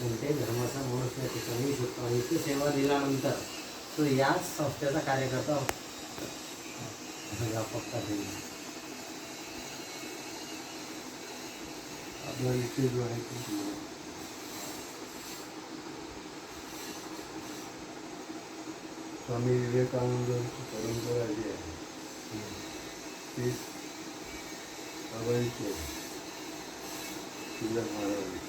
कोणत्याही धर्माचा माणूस त्या ठिकाणी येऊ शकतो. आणि इथे सेवा दिल्यानंतर तो याच संस्थेचा कार्यकर्ता व्यापकता देईल. स्वामी विवेकानंदांची परंपरा जी आहे तीच आवडीची आहे. 유명한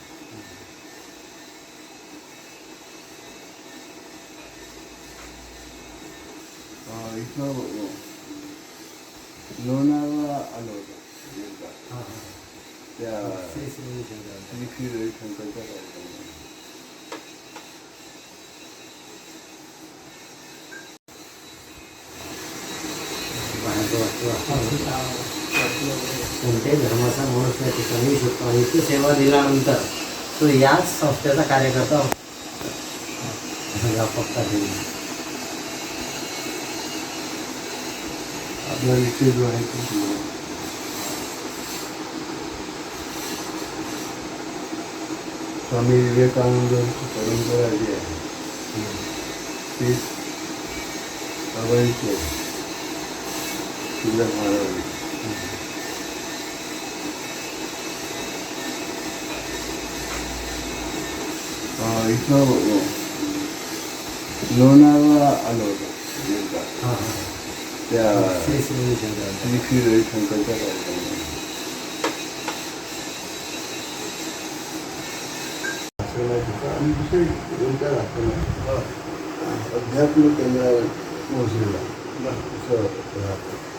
아 이거 누나와 알로다 야, 이그 경찰가 많이 좋았어. कोणत्याही धर्माचा माणूस त्या ठिकाणी येऊ शकतो आणि इथे सेवा दिल्यानंतर तो याच संस्थेचा कार्यकर्ता सगळा पक्का होईल जो आहे. तो स्वामी विवेकानंदांची परंपरा जी आहे ती बाबांची आहे. शिल्लक महाराज. इथं लोणावळा आलो होता एकदा. हां हां त्या श्री श्री रविशंकर. श्री श्री रविशंकरच्या कार्यक्रमाला आश्रमात होता आणि दुसरे दोन चार आश्रम आहेत. अध्यात्म केंद्रावर मोसरीला असं राहतं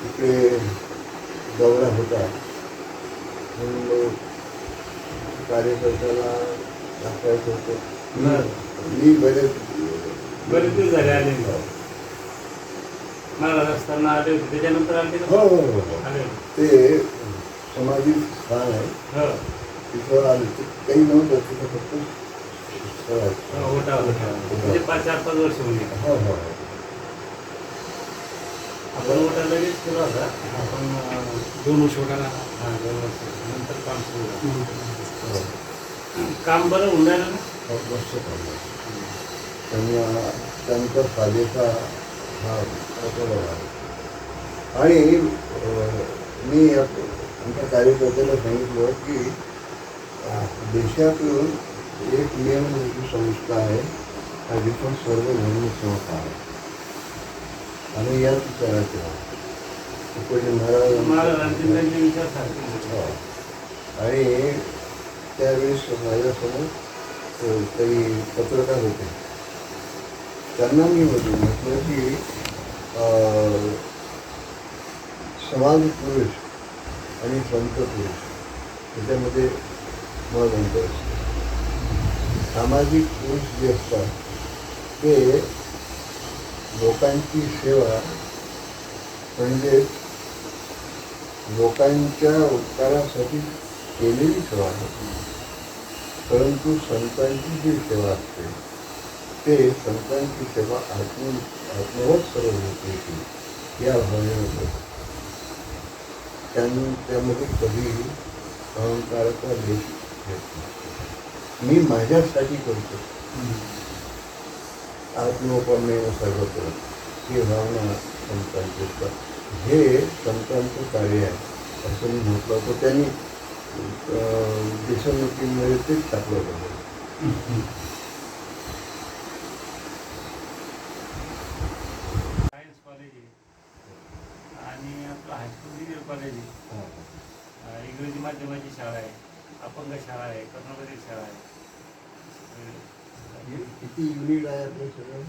इकडे दौरा होता म्हणून कार्यकर्त्याला दाखवायचं होतं मी बरेच बरेच दिवस झाले आले. महाराज असताना आले त्याच्यानंतर आले हो? हो हो हो. ते समाधी स्थान आहे हो तिथं आले ते काही नव्हतं तिथं फक्त. हो, होता होता म्हणजे पाच चार पाच वर्ष होईल हो हो हो. आपण ओटा लगेच केला होता. आपण दोन वर्ष ओटाला हा दोन वर्ष. नंतर काम सुरू झालं. हो. काम बरं होऊन राहिलं ना? हो, मस्त काम. त्यांना हा आणि मी आमच्या कार्यकर्त्याला सांगितलं की देशातून एक नियमनिती संस्था आहे. आणि जिथून सर्व धर्म संस्था आहे. आणि याच विचाराचे महाराजांचे विचार. हो. आणि त्यावेळेस माझ्यासमोर काही पत्रकार होते. त्यांना मी म्हटलं म्हटलं की समाज पुरुष आणि संत पुरुष त्याच्यामध्ये मग अंतर असतं. सामाजिक पुरुष जे असतात ते लोकांची सेवा म्हणजे लोकांच्या उपकारासाठी केलेली सेवा होती परंतु संतांची जी सेवा असते ते संतांची सेवा आत्म आत्मवत सर्व होते या भावनेमध्ये करतात. त्यां त्यामध्ये कधी अहंकाराचा देश घेत नाही. मी माझ्यासाठी करतो आत्मोपमेय सर्व करत ही भावना संतांची असतात हे संतांचं कार्य आहे असं मी म्हटलं होतं. त्यांनी देशोन्नतीमध्ये तेच टाकलं होतं. सायन्स कॉलेज आहे आणि आपलं हायस्कूल ज्युनियर कॉलेज आहे. अं, इंग्रजी माध्यमाची शाळा आहे अपंग शाळा आहे कर्नाटकी शाळा आहे. हे किती युनिट आहे आपलं सगळं?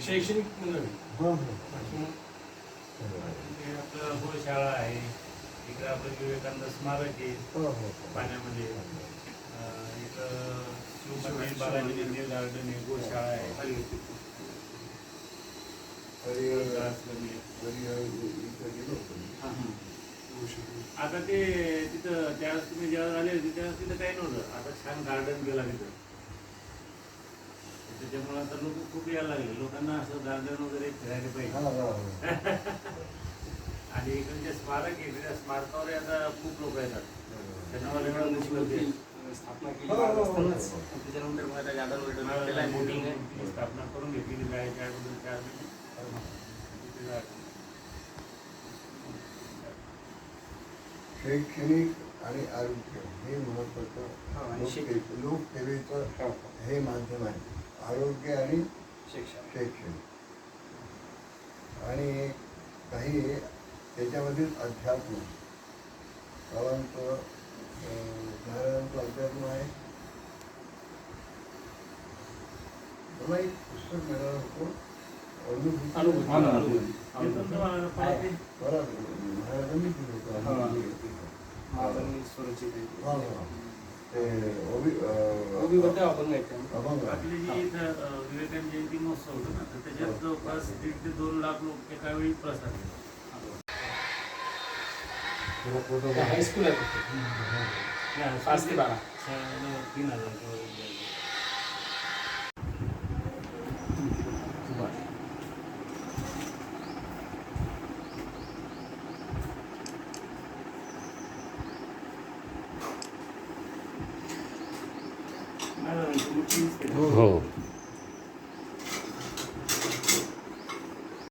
शैक्षणिक. हां, हां. हे आपलं गोशाळा आहे. इकडे आपलं विवेकानंद स्मारक आहे. हो, हो, हो. पाण्यामध्ये. शिवपाटी बालाजी मंदिर गार्डन आहे. गोशाळा आहे. हरिहर. हरिहर. आता ते तिथं त्यावेळेस तुम्ही जेव्हा आले होते त्यावेळेस तिथं काही नव्हतं. आता छान गार्डन गेला तिथं त्याच्यामुळे आता लोक खूप यायला लागले. लोकांना असं गार्डन वगैरे फिरायला हां, पाहिजे. हां, हां. आणि इकडे जे स्मारक आहे त्या स्मारकावर आता खूप लोक येतात. त्यांना स्थापना केली. त्याच्यानंतर मग आता गार्डन ती स्थापना करून घेतलेली जायच्या अगोदर चार दिवस. तिथे जा- शैक्षणिक आणि आरोग्य हे हो, महत्वाचं आणि शिक- लोकसे- लोकसेवेचं हो. हे माध्यम आहे. आरोग्य आणि शिक्षण. शैक्षणिक. आणि काही त्याच्यामधील अध्यात्म. अध्यात्म आहे. मला एक पुस्तक मिळालं होतं. अनुभूती. अनुभूती. अनुभूती. ते- ओबी अं, आपण माहिती आहे अभंग आपली जी विवेकानंद जयंती महोत्सव होतो ना तर त्याच्यात जवळपास दीड ते दोन लाख लोक एका वेळी प्रसाद हायस्कूल आहे पाच ते बारा. तीन हजार किंवा विद्यार्थी. नाही, नाही, तुम्ही तीच ते. हो